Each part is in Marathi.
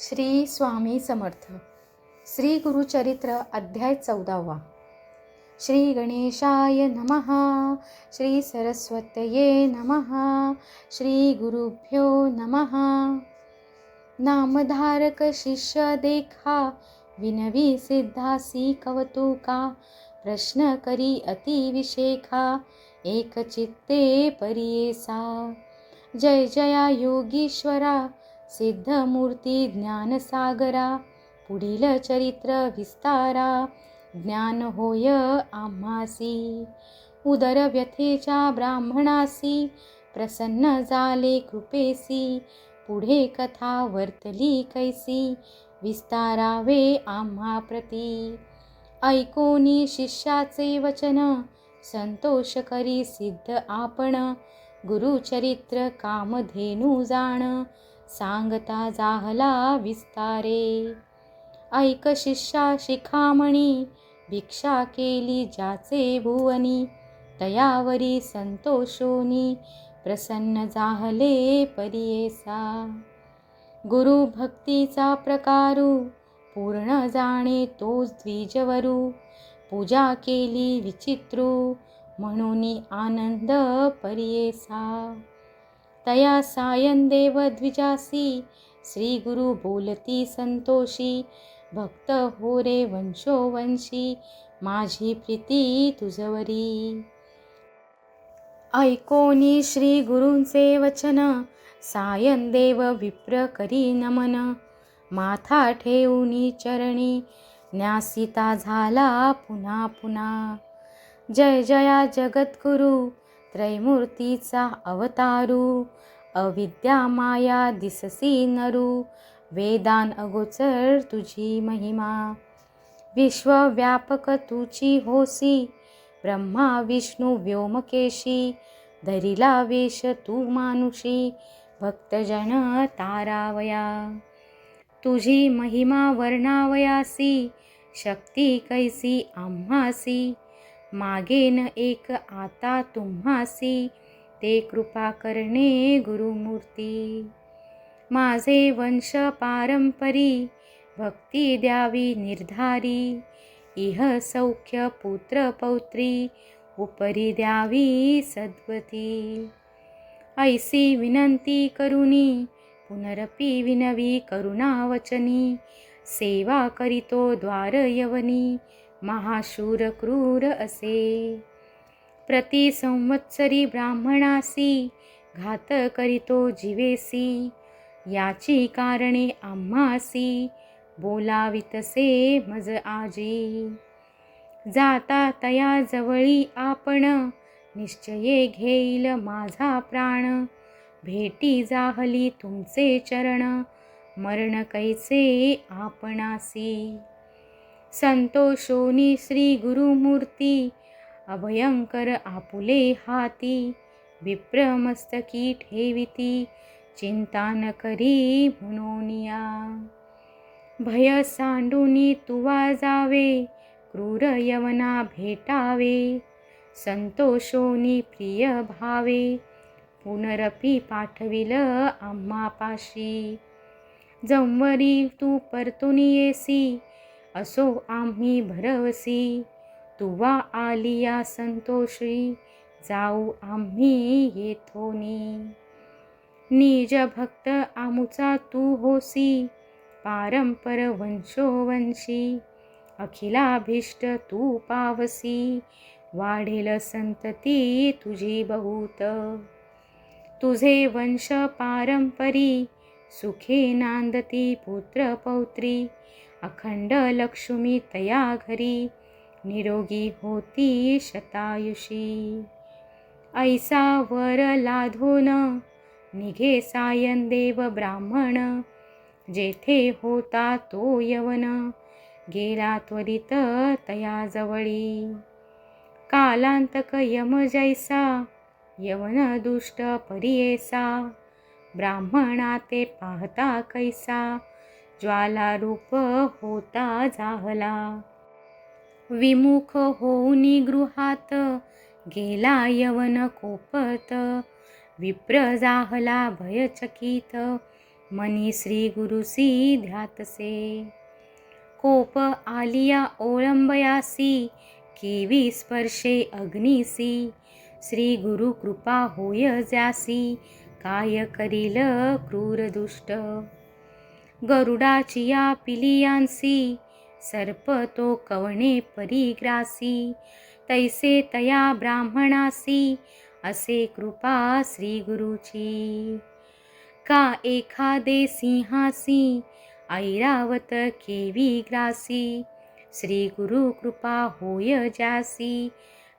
श्री स्वामी समर्थ. श्री गुरुचरित्र अध्याय चौदावा. श्री गणेशाय नमः. श्री सरस्वतये नमः. श्री गुरुभ्यो नमः. नामधारक शिष्य देखा. विनवी सिद्धासी कवतुका प्रश्न करी अतिविशेखा एक चित्ते परियेसा. जय जया योगीश्वरा. सिद्धमूर्ती ज्ञानसागरा पुढील चरित्र विस्तारा ज्ञान होय आम्हासी. उदर व्यथेच्या ब्राह्मणासी प्रसन्न झाले कृपेसी पुढे कथा वर्तली कैसी विस्तारावे आम्हा प्रती. ऐकोनी शिष्याचे वचन संतोष करी सिद्ध आपण गुरुचरित्र कामधेनू जाण सांगता जाहला विस्तारे. ऐक शिष्या शिखामणी भिक्षा केली ज्याचे भुवनी तयावरी संतोषोनी प्रसन्न जाहले परियेसा. गुरु भक्तीचा प्रकारू पूर्ण जाणे तोच द्विजवरू पूजा केली विचित्रू म्हणून आनंद परियेसा. तया सायन देव द्विजासी श्री गुरु बोलती संतोषी। भक्त हो रे वंशोवंशी माझी प्रीती तुझवरी। ऐकोनी श्री गुरूंचे वचन। सायन देव विप्र करी नमन। माथा ठेवूनी चरणी। न्यासिता झाला पुन्हा पुन्हा। जय जया जगद्गुरु। त्रैमूर्तीचा अवतारू अविद्या माया दिससी नरू वेदान अगोचर तुझी महिमा. विश्वव्यापक तुची होसी ब्रह्मा विष्णू व्योमकेशी धरिला वेश तू मानुषी भक्तजन तारावया. तुझी महिमा वर्णावयासी शक्ती कैसी आम्हासी मागेन एक आता तुम्हासी ते कृपा करणे गुरुमूर्ती. माझे वंश पारंपरी भक्ती द्यावी निर्धारी. इह सौख्य पुत्र पौत्री उपरी द्यावी सद्वती ऐसी विनंती करुणी पुनरपी विनवी करुणावचनी. सेवा करितो द्वार यवनी महाशूर क्रूर असे. प्रति संवत्सरी ब्राह्मणासी घात करीतो जीवेसी. याची कारणे आम्हासी बोलावितसे मज आजी. जाता तया जवळी आपण निश्चये घेईल माझा प्राण. भेटी जाहली तुमचे चरण मरण कैसे आपणासी? संतोषोनी श्री गुरुमूर्ती अभयंकर आपुले हाती विप्रमस्तकी ठेविती चिंता न करी म्हणोनिया भय सांडूनी तुवा जावे क्रूर यवना भेटावे संतोषोनी प्रिय भावे पुनरपी पाठविल आम्हापाशी। जमवरी तू परतून येसी असो आम्ही भरवसी. तुवा आलिया संतोषी जाऊ आम्ही येथोनी. निज भक्त आमुचा तू होसी पारंपर वंशोवंशी अखिलाभीष्ट तू पावसी वाढेल संतती तुझी बहुत. तुझे वंश पारंपरी सुखे नांदती पुत्र पौत्री. अखंड लक्ष्मी तया घरी निरोगी होती शतायुषी. ऐसा वर लाधोन निघे सायन देव ब्राह्मण जेथे होता तो यवन गेला त्वरित तया जवळी. कालांतक यम जैसा यवन दुष्ट परियेसा ब्राह्मणा ते पाहता कैसा ज्वालारूप होता जाहला. विमुख होऊनी गृहात गेला यवन कोपत. विप्र जाहला भयचकित. मनी श्री गुरुसी ध्यातसे कोप आलिया ओळंबयासी. केवी स्पर्शे अग्निसी. श्री गुरु कृपा होय ज्यासी. काय करील क्रूर दुष्ट गरुडाची या पिलियांसी सर्प तो कवणे परिग्रासी तैसे तया ब्राह्मणासी असे कृपा श्री गुरुची. का एखादे सिंहासी ऐरावत केवी ग्रासी श्री गुरु कृपा होय जासी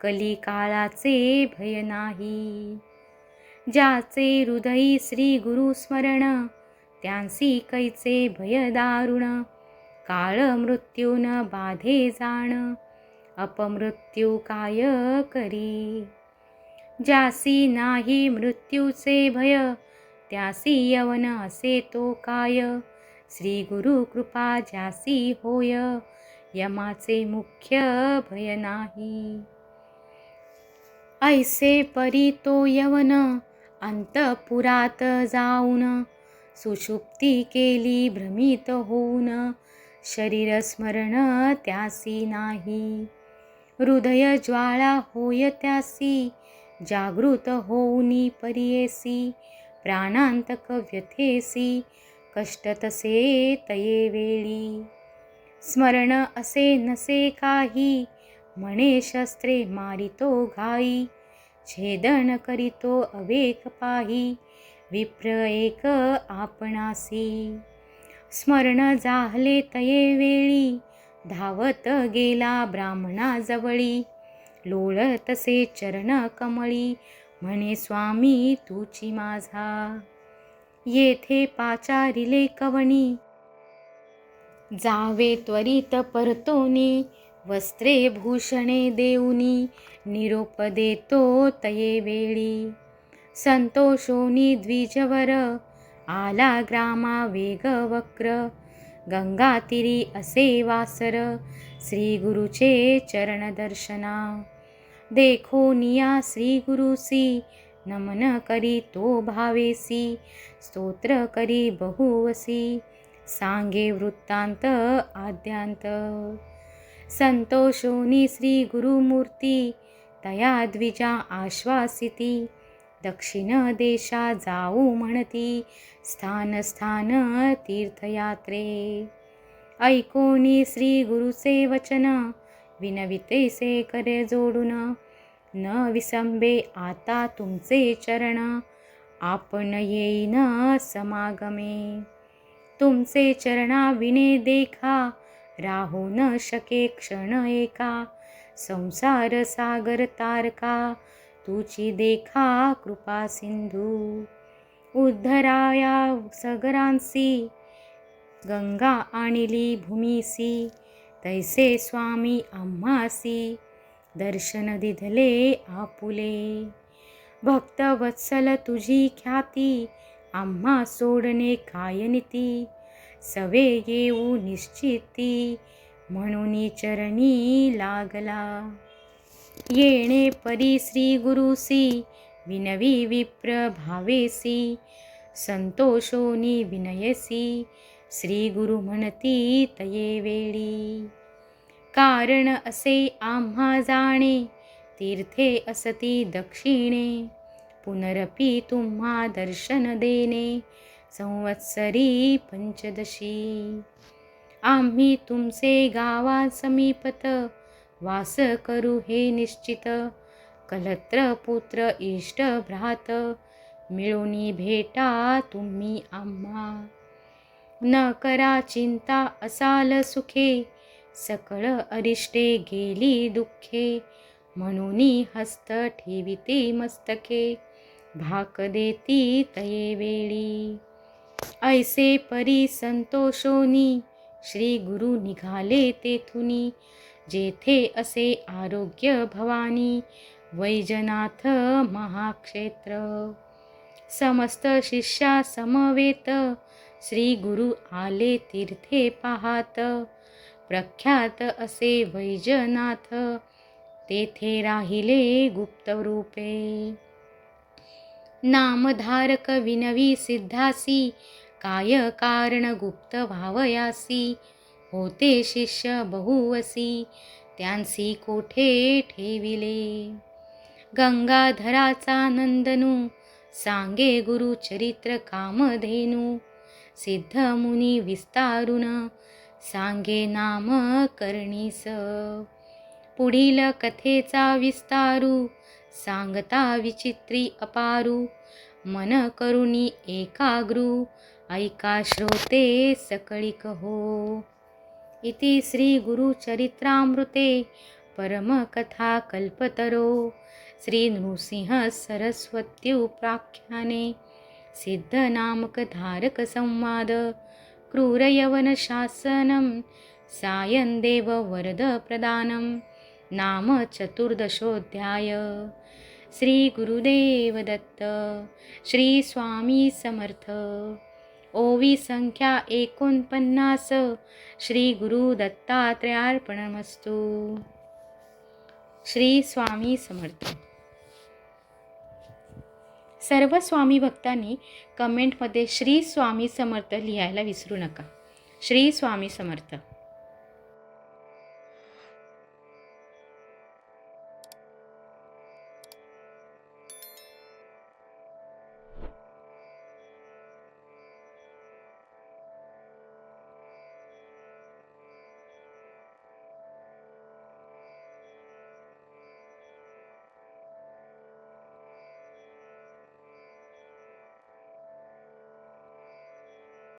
कलिकाळाचे भय नाही. ज्याचे हृदयी श्री गुरु स्मरण त्यांसी कैचे भय दारुण? काळ मृत्यून बाधे जाण अपमृत्यू काय करी? ज्यासी नाही मृत्यूचे भय त्यासी यवन असे तो काय? श्री गुरु कृपा ज्यासी होय यमाचे मुख्य भय नाही. ऐसे परी तो यवन अंतपुरात जाऊन सुषुप्ती केली भ्रमित होऊन. शरीर स्मरण त्यासी नाही. हृदय ज्वाळा होय त्यासी जागृत होऊनी परियेसी प्राणांतक व्यथेसी कष्ट तसे तये वेळी. स्मरण असे नसे काही म्हणे शस्त्रे मारितो घाई छेदन करीतो अवेक पाही विप्र एक आपणासी. स्मरण जाहले तये वेळी धावत गेला ब्राह्मणाजवळी लोळ तसे चरण कमळी म्हणे स्वामी तुची माझा. येथे पाचारिले कवणी. जावे त्वरित परतोनी वस्त्रे भूषणे देऊनी निरोप देतो तये वेळी. संतोषोनी द्विजवर आला ग्रामा वेगवक्र गंगातिरी असे वासर श्री गुरुचे चरण दर्शना देखो निया श्री गुरुसी नमन करी तो भावेसी स्तोत्र करी बहुवसी सांगे वृत्तांत आद्यांत संतोषोनी श्री गुरुमूर्ती तया द्विजा आश्वासिती दक्षिण देशा जाऊ म्हणती स्थान स्थान तीर्थयात्रे. ऐकोनी श्री गुरुचे वचन विनवितेसे करे जोडून. न विसंबे आता तुमचे चरण आपण येईन समागमे. तुमचे चरणा विने देखा राहू न शके क्षण एका. संसार सागर तारका तुची देखा कृपा सिंधू. उद्धराया सगरांसी गंगा आणली भूमीसी तैसे स्वामी आम्हासी दर्शन दिधले आपुले. भक्तवत्सल तुझी ख्याती आम्हा सोडणे कायनिती सवे येऊ निश्चिती म्हणून चरणी लागला. येणे परी श्री गुरुसी विनवी विप्र भावेसी संतोषोनी विनयसी श्री गुरु म्हणती तये वेळी. कारण असे आम्हा जाणे तीर्थे असती दक्षिणे. पुनरपी तुम्हा दर्शन देणे संवत्सरी पंचदशी. आम्ही तुमचे गावा समीपत वास करू हे निश्चित. कलत्र पुत्र इष्ट भ्रात मिळूनी भेटा तुम्ही आम्हा. न करा चिंता असाल सुखे सकळ अरिष्टे गेली दुःखे म्हणून हस्त ठेविते मस्तके भाक देती तये वेळी. ऐसे परी संतोषोनी श्री गुरु निघाले तेथुनी जेथे असे आरोग्य भवानी वैजनाथ महाक्षेत्र। समस्त शिष्या समवेत श्री गुरु आले तीर्थे पाहात। प्रख्यात असे वैजनाथ तेथे राहिले गुप्त रूपे। नामधारक विनवी सिद्धासी काय कारण गुप्त व्हावयासी होते शिष्य बहुवसी. त्यांसी कोठे ठेविले? गंगाधराचा नंदनू सांगे गुरुचरित्र कामधेनू. सिद्ध मुनी विस्तारून सांगे नाम करणीस. पुढील कथेचा विस्तारू सांगता विचित्री अपारू. मन करुणी एकाग्रू ऐका श्रोते सकळिक हो. इति श्रीगुरुचरित्रामृते परमकथाकल्पतरो। परमकथा सिद्धनामकधारकसंवाद। श्री क्रूरयवनशासनं सायन्देववरदप्रदानं नाम चतुर्दशोऽध्याय श्रीगुरुदेवदत्त श्रीस्वामी समर्थ ओवी संख्या एकोणपन्नास. श्री गुरु दत्तात्रयार्पणमस्तू. श्री स्वामी समर्थ. सर्व स्वामी भक्तांनी कमेंटमध्ये श्री स्वामी समर्थ लिहायला विसरू नका. श्री स्वामी समर्थ.